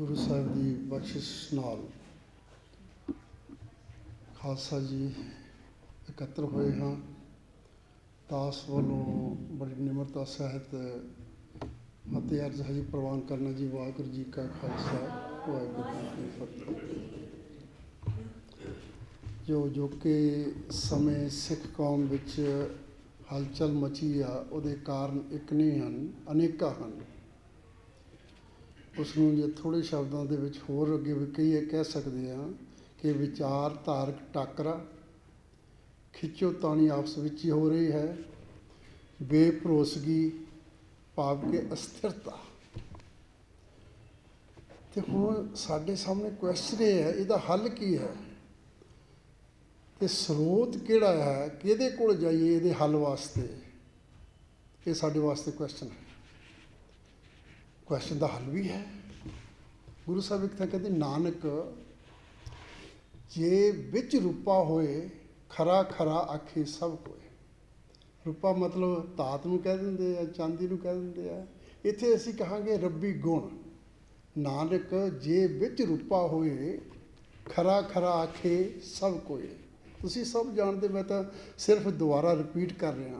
ਗੁਰੂ ਸਾਹਿਬ ਦੀ ਬਖਸ਼ਿਸ਼ ਨਾਲ ਖਾਲਸਾ ਜੀ ਇਕੱਤਰ ਹੋਏ ਹਾਂ। ਤਾਸ ਵੱਲੋਂ ਬੜੀ ਨਿਮਰਤਾ ਸਹਿਤ ਅਤੇ ਅਰਜ਼ ਹੈ ਪ੍ਰਵਾਨ ਕਰਨਾ ਜੀ, ਵਾਹਿਗੁਰੂ ਜੀ ਕਾ ਖਾਲਸਾ, ਵਾਹਿਗੁਰੂ ਜੀ ਕੀ ਫਤਿਹ। ਜੋ ਜੋ ਕਿ ਸਮੇਂ ਸਿੱਖ ਕੌਮ ਵਿੱਚ ਹਲਚਲ ਮਚੀ ਆ, ਉਹਦੇ ਕਾਰਨ ਇੱਕ ਨਹੀਂ ਹਨ, ਅਨੇਕਾਂ ਹਨ। ਉਸ ਨੂੰ ਜੇ ਥੋੜ੍ਹੇ ਸ਼ਬਦਾਂ ਦੇ ਵਿੱਚ ਹੋਰ ਅੱਗੇ ਵੀ ਕਹੀਏ ਕਹਿ ਸਕਦੇ ਹਾਂ ਕਿ ਵਿਚਾਰ ਧਾਰਕ ਟਾਕਰਾ, ਖਿੱਚੋ ਤਾਣੀ ਆਪਸ ਵਿੱਚ ਹੀ ਹੋ ਰਹੀ ਹੈ, ਬੇਭਰੋਸਗੀ, ਭਾਵ ਕਿ ਅਸਥਿਰਤਾ। ਤੇ ਹੁਣ ਸਾਡੇ ਸਾਹਮਣੇ ਕੁਐਸਚਨ ਇਹ ਹੈ, ਇਹਦਾ ਹੱਲ ਕੀ ਹੈ? ਤੇ ਸਰੋਤ ਕਿਹੜਾ ਹੈ? ਕਿਹਦੇ ਕੋਲ ਜਾਈਏ ਇਹਦੇ ਹੱਲ ਵਾਸਤੇ? ਇਹ ਸਾਡੇ ਵਾਸਤੇ ਕੁਐਸਚਨ ਹੈ। ਕੁਐਸਚਨ ਦਾ ਹੱਲ ਵੀ ਹੈ। ਗੁਰੂ ਸਾਹਿਬ ਇੱਕ ਤਾਂ ਕਹਿੰਦੇ, ਨਾਨਕ, ਜੇ ਵਿੱਚ ਰੂਪਾ ਹੋਏ, ਖਰਾ ਖਰਾ ਆਖੇ ਸਭ ਕੋਏ। ਰੂਪਾ ਮਤਲਬ ਧਾਤ ਨੂੰ ਕਹਿ ਦਿੰਦੇ ਆ, ਚਾਂਦੀ ਨੂੰ ਕਹਿ ਦਿੰਦੇ ਆ। ਇੱਥੇ ਅਸੀਂ ਕਹਾਂਗੇ ਰੱਬੀ ਗੁਣ। ਨਾਨਕ, ਜੇ ਵਿੱਚ ਰੂਪਾ ਹੋਏ, ਖਰਾ ਖਰਾ ਆਖੇ ਸਭ ਕੋਏ। ਤੁਸੀਂ ਸਭ ਜਾਣਦੇ, ਮੈਂ ਤਾਂ ਸਿਰਫ ਦੁਬਾਰਾ ਰਿਪੀਟ ਕਰ ਰਿਹਾ।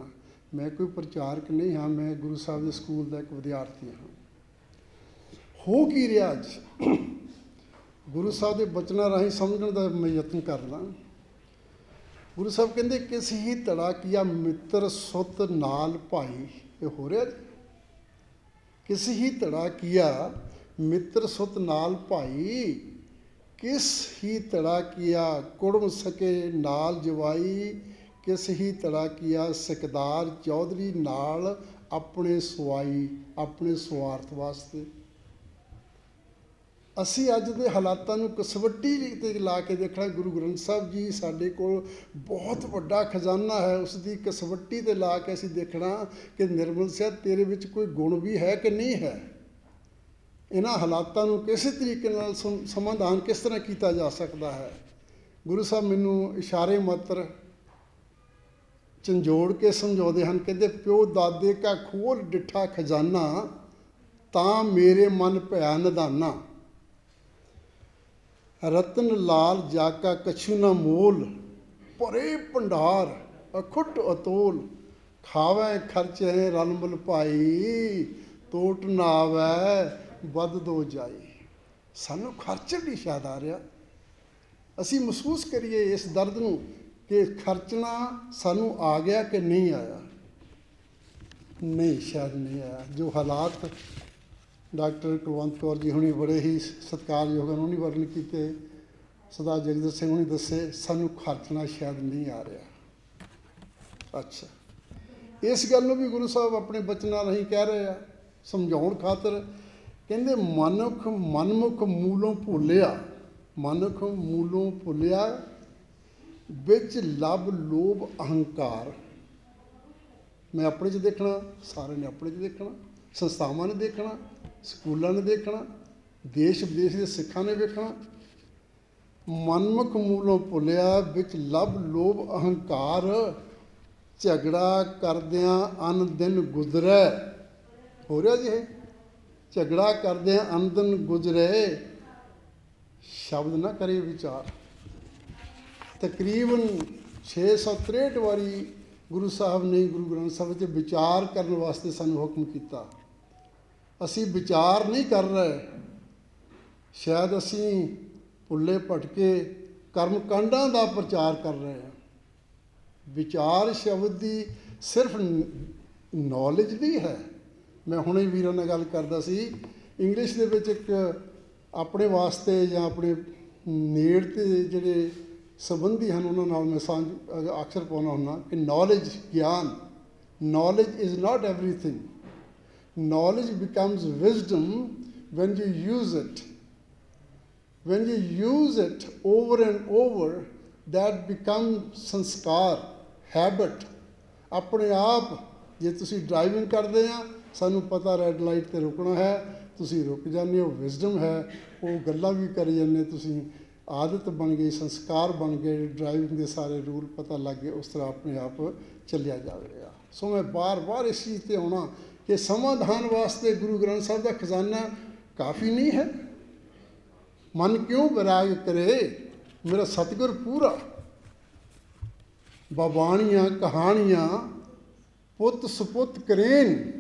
ਮੈਂ ਕੋਈ ਪ੍ਰਚਾਰਕ ਨਹੀਂ ਹਾਂ, ਮੈਂ ਗੁਰੂ ਸਾਹਿਬ ਦੇ ਸਕੂਲ ਦਾ ਇੱਕ ਵਿਦਿਆਰਥੀ ਹਾਂ। ਹੋ ਕੀ ਰਿਹਾ ਅੱਜ? ਗੁਰੂ ਸਾਹਿਬ ਦੇ ਬਚਨਾਂ ਰਾਹੀਂ ਸਮਝਣ ਦਾ ਮੈਂ ਯਤਨ ਕਰਦਾ। ਗੁਰੂ ਸਾਹਿਬ ਕਹਿੰਦੇ, ਕਿਸ ਹੀ ਤੜਾ ਕੀਆ ਮਿੱਤਰ ਸੁਤ ਨਾਲ ਭਾਈ। ਇਹ ਹੋ ਰਿਹਾ ਜੀ? ਕਿਸ ਹੀ ਤੜਾ ਕੀਆ ਮਿੱਤਰ ਸੁਤ ਨਾਲ ਭਾਈ? ਕਿਸ ਹੀ ਤੜਾ ਕੀਆ ਕੁੜਮ ਸਕੇ ਨਾਲ ਜਵਾਈ? ਕਿਸ ਹੀ ਤੜਾ ਕੀਆ ਸਿਕਦਾਰ ਚੌਧਰੀ ਨਾਲ ਆਪਣੇ ਸਵਾਈ ਆਪਣੇ ਸਵਾਰਥ ਵਾਸਤੇ? ਅਸੀਂ ਅੱਜ ਦੇ ਹਾਲਾਤਾਂ ਨੂੰ ਕਸਵੱਟੀ ਤੇ ਲਾ ਕੇ ਦੇਖਣਾ, ਗੁਰੂ ਗ੍ਰੰਥ ਸਾਹਿਬ ਜੀ ਸਾਡੇ ਕੋਲ ਬਹੁਤ ਵੱਡਾ ਖਜ਼ਾਨਾ ਹੈ ਉਸ ਦੀ ਕਸਵੱਟੀ ਤੇ ਲਾ ਕੇ ਅਸੀਂ ਦੇਖਣਾ ਕਿ ਨਿਰਮਲ ਸਿਆ ਤੇਰੇ ਵਿੱਚ ਕੋਈ ਗੁਣ ਵੀ ਹੈ ਕਿ ਨਹੀਂ ਹੈ? ਇਹਨਾਂ ਹਾਲਾਤਾਂ ਨੂੰ ਕਿਸੇ ਤਰੀਕੇ ਨਾਲ ਸਮਾਧਾਨ ਕਿਸ ਤਰ੍ਹਾਂ ਕੀਤਾ ਜਾ ਸਕਦਾ ਹੈ? ਗੁਰੂ ਸਾਹਿਬ ਮੈਨੂੰ ਇਸ਼ਾਰੇ ਮਾਤਰ ਝੰਜੋੜ ਕੇ ਸਮਝਾਉਂਦੇ ਹਨ, ਕਹਿੰਦੇ, ਪਿਓ ਦਾਦੇ ਕਾ ਖੋਲ ਡਿੱਠਾ ਖਜ਼ਾਨਾ, ਤਾਂ ਮੇਰੇ ਮਨ ਭਿਆ ਨਿਧਾਨਾ ਰਤਨ ਲਾਲ ਜਾਕਾ ਕਛੂ ਨਾ ਮੋਲ, ਭਰੇ ਭੰਡਾਰ ਅਖੁੱਟ ਅਤੋਲ। ਖਾਵੇ ਰਲ ਰਲਮਲ ਭਾਈ ਟੋਟ ਨਾ ਆਵੇ ਵੱਧ ਦੋ ਜਾਈ। ਸਾਨੂੰ ਖਰਚਣ ਦੀ ਸ਼ਾਦ ਆ ਰਿਹਾ। ਅਸੀਂ ਮਹਿਸੂਸ ਕਰੀਏ ਇਸ ਦਰਦ ਨੂੰ ਕਿ ਖਰਚਣਾ ਸਾਨੂੰ ਆ ਗਿਆ ਕਿ ਨਹੀਂ ਆਇਆ? ਨਹੀਂ, ਸ਼ਾਇਦ ਨਹੀਂ ਆਇਆ। ਜੋ ਹਾਲਾਤ ਡਾਕਟਰ ਕੁਲਵੰਤ ਕੌਰ ਜੀ ਹੁਣੀ ਬੜੇ ਹੀ ਸਤਿਕਾਰਯੋਗ ਹਨ, ਉਹਨੀ ਵਰਣਨ ਕੀਤੇ। ਸਰਦਾਰ ਜਗਦਰ ਸਿੰਘ ਹੁਣੀ ਦੱਸੇ, ਸਾਨੂੰ ਖਰਚਣਾ ਸ਼ਾਇਦ ਨਹੀਂ ਆ ਰਿਹਾ। ਅੱਛਾ। ਇਸ ਗੱਲ ਨੂੰ ਵੀ ਗੁਰੂ ਸਾਹਿਬ ਆਪਣੇ ਬਚਨਾਂ ਰਾਹੀਂ ਕਹਿ ਰਹੇ ਆ, ਸਮਝਾਉਣ ਖਾਤਰ। ਕਹਿੰਦੇ, ਮਨੁੱਖ ਮਨਮੁਖ ਮੂਲੋਂ ਭੁੱਲਿਆ, ਮਨੁੱਖ ਮੂਲੋਂ ਭੁੱਲਿਆ, ਵਿੱਚ ਲਬ ਲੋਭ ਅਹੰਕਾਰ। ਮੈਂ ਆਪਣੇ 'ਚ ਦੇਖਣਾ ਸਾਰੇ ਨੇ ਆਪਣੇ 'ਚ ਦੇਖਣਾ, ਸੰਸਥਾਵਾਂ ਨੇ ਦੇਖਣਾ ਸਕੂਲਾਂ ਨੇ ਦੇਖਣਾ, ਦੇਸ਼ ਵਿਦੇਸ਼ ਦੇ ਸਿੱਖਾਂ ਨੇ ਵੇਖਣਾ। ਮਨਮੁਖ ਮੂਲੋਂ ਭੁੱਲਿਆ, ਵਿੱਚ ਲਬ ਲੋਭ ਅਹੰਕਾਰ, ਝਗੜਾ ਕਰਦਿਆਂ ਅਨ ਦਿਨ ਗੁਜ਼ਰੈ। ਹੋ ਰਿਹਾ ਜੀ ਇਹ? ਝਗੜਾ ਕਰਦਿਆਂ ਅਨ ਦਿਨ ਗੁਜ਼ਰੇ। ਸ਼ਬਦ ਨਾ ਕਰੇ ਵਿਚਾਰ। ਤਕਰੀਬਨ 663 ਵਾਰੀ ਗੁਰੂ ਸਾਹਿਬ ਨੇ ਗੁਰੂ ਗ੍ਰੰਥ ਸਾਹਿਬ ਵਿੱਚ ਵਿਚਾਰ ਕਰਨ ਵਾਸਤੇ ਸਾਨੂੰ ਹੁਕਮ ਕੀਤਾ। ਅਸੀਂ ਵਿਚਾਰ ਨਹੀਂ ਕਰ ਰਹੇ। ਸ਼ਾਇਦ ਅਸੀਂ ਭੁੱਲੇ ਭਟਕੇ ਕਰਮ ਕਾਂਡਾਂ ਦਾ ਪ੍ਰਚਾਰ ਕਰ ਰਹੇ ਹਾਂ। ਵਿਚਾਰ ਸ਼ਬਦ ਦੀ ਸਿਰਫ ਨੌਲੇਜ ਨਹੀਂ ਹੈ। ਮੈਂ ਹੁਣੇ ਵੀਰਾਂ ਨਾਲ ਗੱਲ ਕਰਦਾ ਸੀ ਇੰਗਲਿਸ਼ ਦੇ ਵਿੱਚ ਇੱਕ ਆਪਣੇ ਵਾਸਤੇ ਜਾਂ ਆਪਣੇ ਨੇੜ ਤੇ ਜਿਹੜੇ ਸੰਬੰਧੀ ਹਨ, ਉਹਨਾਂ ਨਾਲ ਮੈਂ ਸਾਂਝ ਅਕਸਰ ਪਾਉਣਾ ਹੁੰਦਾ ਕਿ ਨੌਲੇਜ ਗਿਆਨ knowledge is not everything knowledge becomes wisdom when you use it. When you use it over and over, that becomes ਸੰਸਕਾਰ habit. ਆਪਣੇ ਆਪ ਜੇ ਤੁਸੀਂ ਡਰਾਈਵਿੰਗ ਕਰਦੇ ਆ ਸਾਨੂੰ ਪਤਾ ਰੈੱਡ ਲਾਈਟ ਤੇ ਰੁਕਣਾ ਹੈ ਤੁਸੀਂ ਰੁਕ ਜਾਂਦੇ ਹੋ ਵਿਜ਼ਡਮ ਹੈ ਉਹ ਗੱਲਾਂ ਵੀ ਕਰੀ ਜਾਂਦੇ ਤੁਸੀਂ ਆਦਤ ਬਣ ਗਈ ਸੰਸਕਾਰ ਬਣ ਗਏ ਡਰਾਈਵਿੰਗ ਦੇ ਸਾਰੇ ਰੂਲ ਪਤਾ ਲੱਗ ਗਏ ਉਸ ਤਰ੍ਹਾਂ ਆਪਣੇ ਆਪ ਚੱਲਿਆ ਜਾਵੇਗਾ ਸੋ ਮੈਂ ਬਾਰ-ਬਾਰ ਇਸ ਚੀਜ਼ ਤੇ ਆਉਣਾ ਕਿ ਸਮਾਧਾਨ ਵਾਸਤੇ ਗੁਰੂ ਗ੍ਰੰਥ ਸਾਹਿਬ ਦਾ ਖਜ਼ਾਨਾ ਕਾਫੀ ਨਹੀਂ ਹੈ। ਮਨ ਕਿਉਂ ਵਿਰਾਗ ਕਰੇ? ਮੇਰਾ ਸਤਿਗੁਰ ਪੂਰਾ। ਬਾਬਾਣੀਆਂ, ਕਹਾਣੀਆਂ, ਪੁੱਤ ਸੁਪੁੱਤ ਕਰੇਨ।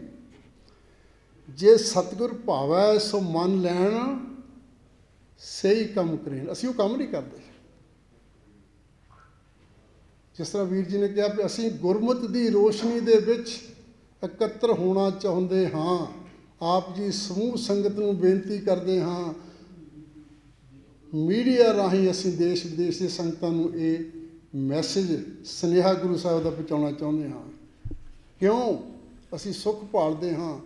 ਜੇ ਸਤਿਗੁਰ ਭਾਵੈ, ਸੋ ਮਨ ਲੈਣ, ਸਹੀ ਕੰਮ ਕਰੇਨ। ਅਸੀਂ ਉਹ ਕੰਮ ਨਹੀਂ ਕਰਦੇ। ਜਿਸ ਤਰ੍ਹਾਂ ਵੀਰ ਜੀ ਨੇ ਕਿਹਾ ਵੀ ਅਸੀਂ ਗੁਰਮਤ ਦੀ ਰੋਸ਼ਨੀ ਦੇ ਵਿੱਚ ਇਕੱਤਰ ਹੋਣਾ ਚਾਹੁੰਦੇ ਹਾਂ। ਆਪ ਜੀ ਸਮੂਹ ਸੰਗਤ ਨੂੰ ਬੇਨਤੀ ਕਰਦੇ ਹਾਂ, ਮੀਡੀਆ ਰਾਹੀਂ ਅਸੀਂ ਦੇਸ਼ ਵਿਦੇਸ਼ ਦੇ ਸੰਗਤਾਂ ਨੂੰ ਇਹ ਮੈਸੇਜ ਸਨੇਹਾ ਗੁਰੂ ਸਾਹਿਬ ਦਾ ਪਹੁੰਚਾਉਣਾ ਚਾਹੁੰਦੇ ਹਾਂ। ਕਿਉਂ? ਅਸੀਂ ਸੁੱਖ ਭਾਲਦੇ ਹਾਂ।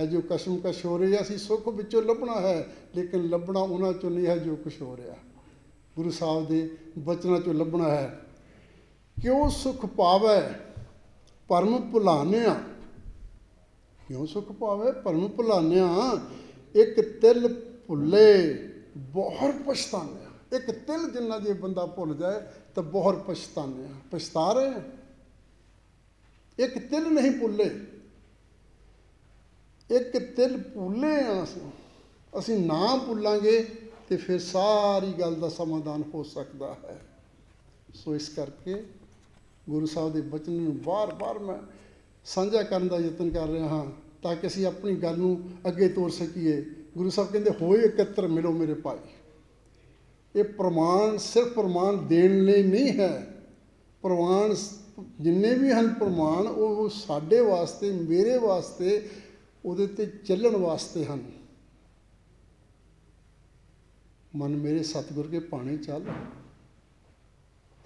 ਇਹ ਜੋ ਕਸ਼ਮਕਸ਼ ਹੋ ਰਹੀ ਹੈ ਅਸੀਂ ਸੁੱਖ ਵਿੱਚੋਂ ਲੱਭਣਾ ਹੈ, ਲੇਕਿਨ ਲੱਭਣਾ ਉਹਨਾਂ ਚੋਂ ਨਹੀਂ ਹੈ ਜੋ ਕੁਝ ਹੋ ਰਿਹਾ। ਗੁਰੂ ਸਾਹਿਬ ਦੇ ਬਚਨਾਂ ਚੋਂ ਲੱਭਣਾ ਹੈ। ਕਿਉਂ ਸੁਖ ਪਾਵੈ ਪਰਮ ਭੁਲਾਨਿਆ। ਕਿਉਂ ਸੁਖ ਪਾਵੈ? ਪਰਮ ਭੁਲਾਨਿਆ, ਇੱਕ ਤਿਲ ਭੁੱਲੇ ਬਹੁਤ ਪਛਤਾਨਿਆ। ਇੱਕ ਤਿਲ ਜਿੰਨਾ ਜੇ ਬੰਦਾ ਭੁੱਲ ਜਾਏ, ਤਾਂ ਬਹੁਤ ਪਛਤਾਨਿਆ। ਪਛਤਾ ਰਹੇ ਹਾਂ। ਇੱਕ ਤਿਲ ਨਹੀਂ ਭੁੱਲੇ। ਇੱਕ ਤਿਲ ਭੁੱਲੇ ਆ ਅਸੀਂ। ਅਸੀਂ ਨਾ ਭੁੱਲਾਂਗੇ ਤੇ ਫਿਰ ਸਾਰੀ ਗੱਲ ਦਾ ਸਮਾਧਾਨ ਹੋ ਸਕਦਾ ਹੈ। ਸੋ ਇਸ ਕਰਕੇ ਗੁਰੂ ਸਾਹਿਬ ਦੇ ਬਚਨ ਨੂੰ ਬਾਰ-ਬਾਰ ਮੈਂ ਸਾਂਝਾ ਕਰਨ ਦਾ ਯਤਨ ਕਰ ਰਿਹਾ ਹਾਂ ਤਾਂ ਕਿ ਅਸੀਂ ਆਪਣੀ ਗੱਲ ਨੂੰ ਅੱਗੇ ਤੋਰ ਸਕੀਏ। ਗੁਰੂ ਸਾਹਿਬ ਕਹਿੰਦੇ, ਹੋਏ ਇਕੱਤਰ ਮਿਲੋ ਮੇਰੇ ਭਾਈ। ਇਹ ਪ੍ਰਮਾਣ ਸਿਰਫ ਪ੍ਰਮਾਣ ਦੇਣ ਲਈ ਨਹੀਂ ਹੈ। ਪ੍ਰਮਾਣ ਜਿੰਨੇ ਵੀ ਹਨ ਪ੍ਰਮਾਣ, ਉਹ ਸਾਡੇ ਵਾਸਤੇ, ਮੇਰੇ ਵਾਸਤੇ, ਉਹਦੇ ਤੇ ਚੱਲਣ ਵਾਸਤੇ ਹਨ। ਮਨ ਮੇਰੇ ਸਤਿਗੁਰ ਕੇ ਪਾਣੇ ਚੱਲ।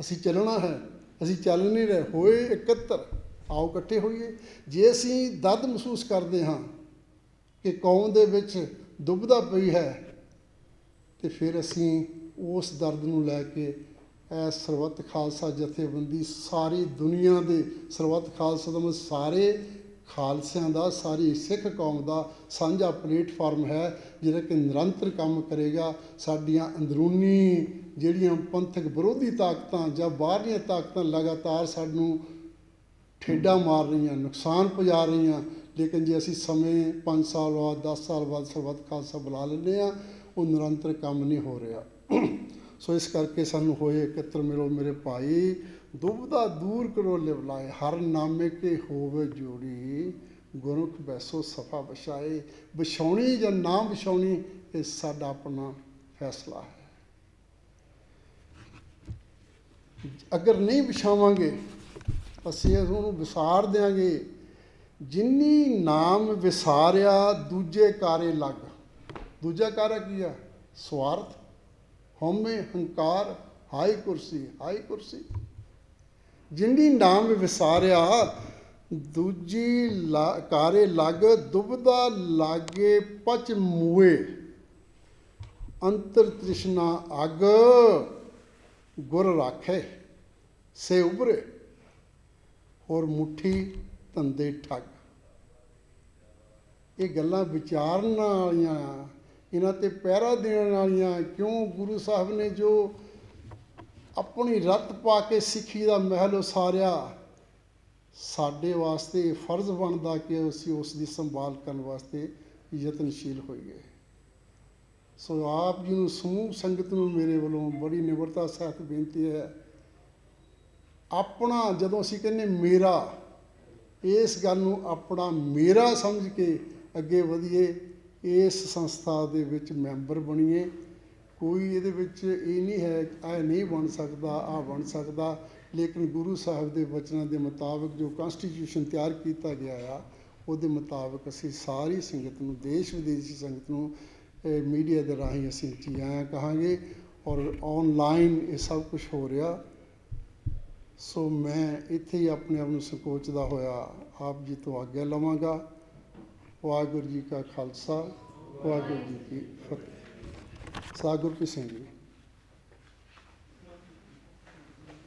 ਅਸੀਂ ਚੱਲਣਾ ਹੈ। ਅਸੀਂ ਚੱਲ ਨਹੀਂ ਰਹੇ। ਹੋਏ ਇਕੱਤਰ। ਆਓ ਇਕੱਠੇ ਹੋਈਏ। ਜੇ ਅਸੀਂ ਦਰਦ ਮਹਿਸੂਸ ਕਰਦੇ ਹਾਂ ਕਿ ਕੌਮ ਦੇ ਵਿੱਚ ਦੁਬਦਾ ਪਈ ਹੈ, ਤੇ ਫਿਰ ਅਸੀਂ ਉਸ ਦਰਦ ਨੂੰ ਲੈ ਕੇ ਇਹ ਸਰਬੱਤ ਖਾਲਸਾ ਜਥੇਬੰਦੀ ਸਾਰੀ ਦੁਨੀਆ ਦੇ ਸਰਬੱਤ ਖਾਲਸਾ ਦਾ ਸਾਰੇ ਖਾਲਸਿਆਂ ਦਾ, ਸਾਰੀ ਸਿੱਖ ਕੌਮ ਦਾ ਸਾਂਝਾ ਪਲੇਟਫਾਰਮ ਹੈ ਜਿਹੜਾ ਕਿ ਨਿਰੰਤਰ ਕੰਮ ਕਰੇਗਾ। ਸਾਡੀਆਂ ਅੰਦਰੂਨੀ ਜਿਹੜੀਆਂ ਪੰਥਕ ਵਿਰੋਧੀ ਤਾਕਤਾਂ ਜਾਂ ਬਾਹਰਲੀਆਂ ਤਾਕਤਾਂ ਲਗਾਤਾਰ ਸਾਨੂੰ ਠੇਡਾ ਮਾਰ ਰਹੀਆਂ, ਨੁਕਸਾਨ ਪਹੁੰਚਾ ਰਹੀਆਂ, ਲੇਕਿਨ ਜੇ ਅਸੀਂ ਸਮੇਂ 5 ਸਾਲ ਬਾਅਦ 10 ਸਾਲ ਬਾਅਦ, ਸਰਬੱਤ ਖਾਲਸਾ ਬੁਲਾ ਲੈਂਦੇ ਆ ਉਹ ਨਿਰੰਤਰ ਕੰਮ ਨਹੀਂ ਹੋ ਰਿਹਾ। ਸੋ ਇਸ ਕਰਕੇ ਸਾਨੂੰ ਹੋਏ ਇਕੱਤਰ ਮਿਲੋ ਮੇਰੇ ਭਾਈ ਦੁਬਦਾ ਦੂਰ ਕਰੋ ਲਿਵਲਾਏ, ਹਰ ਨਾਮੇ ਕੇ ਹੋਵੇ ਜੋੜੀ ਗੁਰੁਖ ਬੈਸੋ ਸਫਾ ਬਸ਼ਾਏ, ਵਿਛਾਉਣੀ ਜਾਂ ਨਾ ਵਿਛਾਉਣੀ, ਇਹ ਸਾਡਾ ਆਪਣਾ ਫੈਸਲਾ ਹੈ। ਅਗਰ ਨਹੀਂ ਵਿਛਾਵਾਂਗੇ ਅਸੀਂ ਇਸ ਨੂੰ ਵਿਸਾਰ ਦਿਆਂਗੇ। ਜਿਨੀ ਨਾਮ ਵਿਸਾਰਿਆ, ਦੂਜੇ ਕਾਰੇ ਲੱਗ। ਦੂਜਾ ਕਾਰਾ ਕੀ ਆ? ਸਵਾਰਥ। ਹਉਮੈ ਹੰਕਾਰ ਹਾਈ ਕੁਰਸੀ ਹਾਈ ਕੁਰਸੀ। ਜਿਨੀ ਨਾਮ ਵਿਸਾਰਿਆ, ਦੂਜੀ ਲਾ- ਕਾਰੇ ਲੱਗ, ਦੁਬਦਾ ਲਾਗੇ ਪਚ ਮੂਏ। ਅੰਤਰ ਤ੍ਰਿਸ਼ਨਾ ਅਗ, ਗੁਰ ਰਾਖੇ, ਸੇ ਉਬਰੇ ਔਰ ਮੁੱਠੀ ਧੰਦੇ ਠੱਗ। ਇਹ ਗੱਲਾਂ ਵਿਚਾਰਨ ਵਾਲੀਆਂ, ਇਹਨਾਂ ਤੇ ਪਹਿਰਾ ਦੇਣ ਵਾਲੀਆਂ, ਕਿਉਂ ਗੁਰੂ ਸਾਹਿਬ ਨੇ ਜੋ ਆਪਣੀ ਰੱਤ ਪਾ ਕੇ ਸਿੱਖੀ ਦਾ ਮਹਿਲ ਉਸਾਰਿਆ, ਸਾਡੇ ਵਾਸਤੇ ਫਰਜ਼ ਬਣਦਾ ਕਿ ਅਸੀਂ ਉਸ ਦੀ ਸੰਭਾਲ ਕਰਨ ਵਾਸਤੇ ਯਤਨਸ਼ੀਲ ਹੋਈਏ। ਸੋ ਆਪ ਜੀ ਨੂੰ ਸਮੂਹ ਸੰਗਤ ਨੂੰ ਮੇਰੇ ਵੱਲੋਂ ਬੜੀ ਨਿਮਰਤਾ ਸਹਿਤ ਬੇਨਤੀ ਹੈ ਆਪਣਾ ਜਦੋਂ ਅਸੀਂ ਕਹਿੰਦੇ ਮੇਰਾ, ਇਸ ਗੱਲ ਨੂੰ ਆਪਣਾ ਮੇਰਾ ਸਮਝ ਕੇ ਅੱਗੇ ਵਧੀਏ, ਇਸ ਸੰਸਥਾ ਦੇ ਵਿੱਚ ਮੈਂਬਰ ਬਣੀਏ। ਕੋਈ ਇਹਦੇ ਵਿੱਚ ਇਹ ਨਹੀਂ ਹੈ, ਇਹ ਨਹੀਂ ਬਣ ਸਕਦਾ ਆ ਬਣ ਸਕਦਾ। ਲੇਕਿਨ ਗੁਰੂ ਸਾਹਿਬ ਦੇ ਵਚਨਾਂ ਦੇ ਮੁਤਾਬਕ ਜੋ ਕਨਸਟੀਟਿਊਸ਼ਨ ਤਿਆਰ ਕੀਤਾ ਗਿਆ ਆ, ਉਹਦੇ ਮੁਤਾਬਕ ਅਸੀਂ ਸਾਰੀ ਸੰਗਤ ਨੂੰ, ਦੇਸ਼ ਵਿਦੇਸ਼ੀ ਸੰਗਤ ਨੂੰ ਮੀਡੀਆ ਦੇ ਰਾਹੀਂ ਅਸੀਂ ਜੀ ਕਹਾਂਗੇ ਔਰ ਆਨਲਾਈਨ ਇਹ ਸਭ ਕੁਝ ਹੋ ਰਿਹਾ। ਸੋ ਮੈਂ ਇੱਥੇ ਹੀ ਆਪਣੇ ਆਪ ਨੂੰ ਸੰਕੋਚਦਾ ਹੋਇਆ ਆਪ ਜੀ ਤੋਂ ਆਗਿਆ ਲਵਾਂਗਾ। ਵਾਹਿਗੁਰੂ ਜੀ ਕਾ ਖਾਲਸਾ, ਵਾਹਿਗੁਰੂ ਜੀ ਕੀ ਫਤਿਹ। ਸਾਗੁਰ ਸਿੰਘ ਜੀ